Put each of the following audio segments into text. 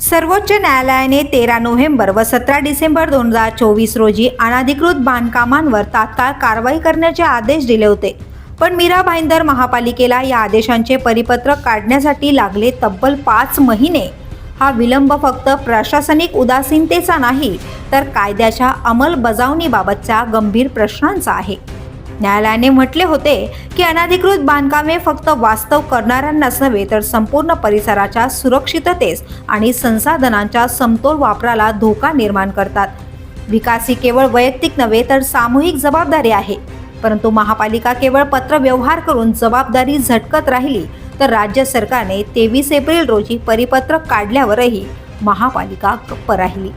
सर्वोच्च न्यायालयाने तेरा नोव्हेंबर व सतरा डिसेंबर दोन हजार चोवीस रोजी अनाधिकृत बांधकामांवर तात्काळ कारवाई करण्याचे आदेश दिले होते. पण मीरा भाईंदर महापालिकेला या आदेशांचे परिपत्रक काढण्यासाठी लागले तब्बल पाच महिने. हा विलंब फक्त प्रशासनिक उदासीनतेचा नाही तर कायद्याच्या अंमलबजावणीबाबतच्या गंभीर प्रश्नांचा आहे. न्यायालयाने म्हटले होते की अनधिकृत बांधकामे फक्त वास्तव करणाऱ्यांनाच नव्हे तर संपूर्ण परिसराच्या सुरक्षिततेस आणि संसाधनांच्या समतोल वापराला धोका निर्माण करतात. विकास ही केवळ वैयक्तिक नव्हे तर सामूहिक जबाबदारी आहे. परंतु महापालिका केवळ पत्रव्यवहार करून जबाबदारी झटकत राहिली तर राज्य सरकारने तेवीस एप्रिल रोजी परिपत्रक काढल्यावरही महापालिका गप्प राहिली.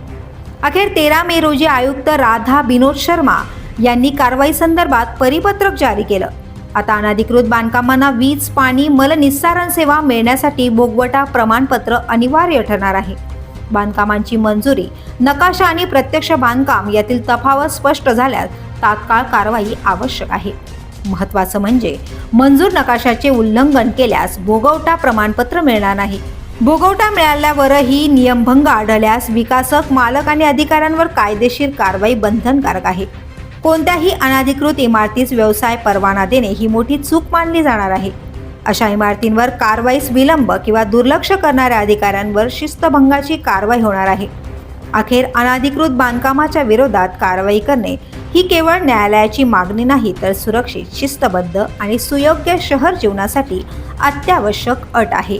अखेर तेरा मे रोजी आयुक्त राधा विनोद शर्मा यांनी कारवाई संदर्भात परिपत्रक जारी केलं. आता अनधिकृत बांधकामांना वीज पाणी मलनिस्सारण सेवा मिळण्यासाठी भोगवटा प्रमाणपत्र अनिवार्य ठरणार आहे. बांधकामांची मंजुरी नकाशा आणि प्रत्यक्ष बांधकाम यातील तफावत स्पष्ट झाल्यास तात्काळ कारवाई आवश्यक आहे. महत्त्वाचं म्हणजे मंजूर नकाशाचे उल्लंघन केल्यास भोगवटा प्रमाणपत्र मिळणार नाही. भोगवटा मिळाल्यावरही नियमभंग आढळल्यास विकासक मालक आणि अधिकाऱ्यांवर कायदेशीर कारवाई बंधनकारक आहे. कोणत्याही अनधिकृत इमारतीस व्यवसाय परवाना देणे ही मोठी चूक मानली जाणार आहे. अशा इमारतींवर कारवाईस विलंब किंवा दुर्लक्ष करणाऱ्या अधिकाऱ्यांवर शिस्तभंगाची कारवाई होणार आहे. अखेर अनधिकृत बांधकामाच्या विरोधात कारवाई करणे ही केवळ न्यायालयाची मागणी नाही तर सुरक्षित शिस्तबद्ध आणि सुयोग्य शहर जीवनासाठी अत्यावश्यक अट आहे.